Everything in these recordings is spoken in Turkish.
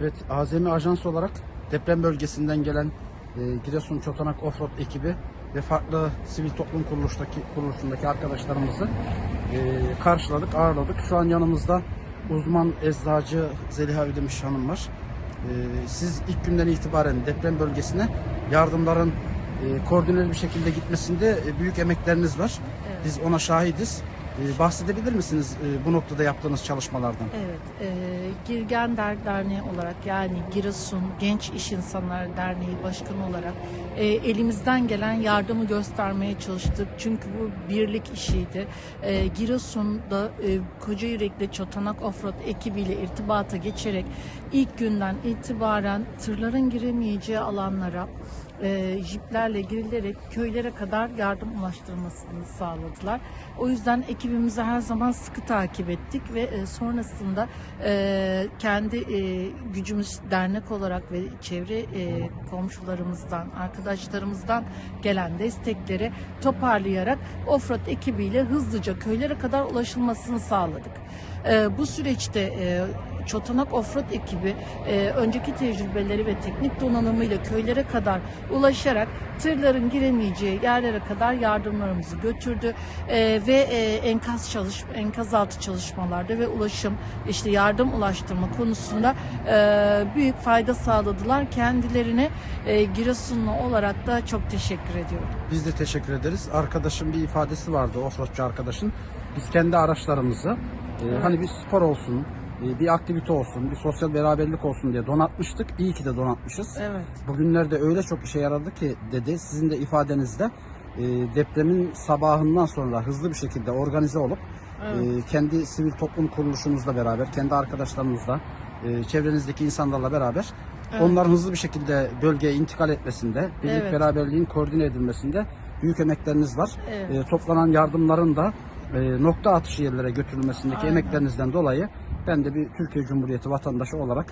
Evet, Azami Ajans olarak deprem bölgesinden gelen e, Giresun Çotanak Offroad ekibi ve farklı sivil toplum kuruluştaki, kuruluşundaki arkadaşlarımızı e, karşıladık, ağırladık. Şu an yanımızda uzman eczacı Zeliha Ödemiş Hanım var. E, siz ilk günden itibaren deprem bölgesine yardımların e, koordineli bir şekilde gitmesinde e, büyük emekleriniz var. Evet. Biz ona şahidiz. E, bahsedebilir misiniz e, bu noktada yaptığınız çalışmalardan? Evet, e, Girgen Der Derneği olarak yani Giresun Genç İş İnsanları Derneği Başkanı olarak e, elimizden gelen yardımı göstermeye çalıştık. Çünkü bu birlik işiydi. E, Giresun'da e, Koca Yürekli Çotanak Offroad ekibiyle irtibata geçerek ilk günden itibaren tırların giremeyeceği alanlara e, jiplerle girilerek köylere kadar yardım ulaştırmasını sağladılar. O yüzden ekibimizi her zaman sıkı takip ettik ve e, sonrasında e, kendi e, gücümüz dernek olarak ve çevre komşularımızdan, arkadaşlarımızdan gelen destekleri toparlayarak Offroad ekibiyle hızlıca köylere kadar ulaşılmasını sağladık. Bu süreçte Çotanak Offroad ekibi önceki tecrübeleri ve teknik donanımıyla köylere kadar ulaşarak tırların giremeyeceği yerlere kadar yardımlarımızı götürdü ve e, enkaz çalış enkaz altı çalışmalarda ve ulaşım işte yardım ulaştırma konusunda e, büyük fayda sağladılar. Kendilerine e, Giresunlu olarak da çok teşekkür ediyorum. Biz de teşekkür ederiz. Arkadaşın bir ifadesi vardı, offroadçı arkadaşın. Biz kendi araçlarımızı e, hani bir spor olsun, bir aktivite olsun, bir sosyal beraberlik olsun diye donatmıştık. İyi ki de donatmışız. Evet. Bugünlerde öyle çok işe yaradı ki dedi. Sizin de ifadenizde e, depremin sabahından sonra hızlı bir şekilde organize olup Evet. e, kendi sivil toplum kuruluşunuzla beraber, kendi arkadaşlarınızla, e, çevrenizdeki insanlarla beraber Evet. onların hızlı bir şekilde bölgeye intikal etmesinde, birlik Evet. beraberliğin koordine edilmesinde büyük emekleriniz var. Evet. E, toplanan yardımların da e, nokta atışı yerlere götürülmesindeki Aynen. emeklerinizden dolayı ben de bir Türkiye Cumhuriyeti vatandaşı olarak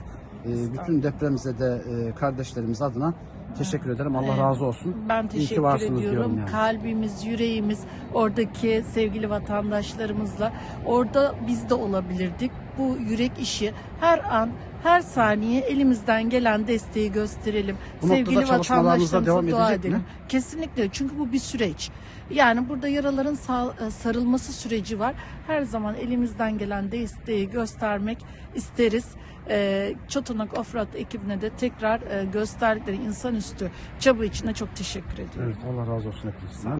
e, bütün depremzede e, kardeşlerimiz adına teşekkür ederim. Allah razı olsun. Ben İyi ki teşekkür varsınız ediyorum. diyorum yani. Kalbimiz, yüreğimiz oradaki sevgili vatandaşlarımızla orada biz de olabilirdik. Bu yürek işi her an her saniye elimizden gelen desteği gösterelim. Bu noktada sevgili çalışmalarınıza vatandaşlarımıza devam dua edecek mi? edelim. Kesinlikle çünkü bu bir süreç. Yani burada yaraların sağ- e, sarılması süreci var. Her zaman elimizden gelen desteği göstermek isteriz. Ee, Çotanak Offroad ekibine de tekrar e, gösterdikleri insanüstü çaba için de çok teşekkür ediyorum. Evet Allah razı olsun hepinizden.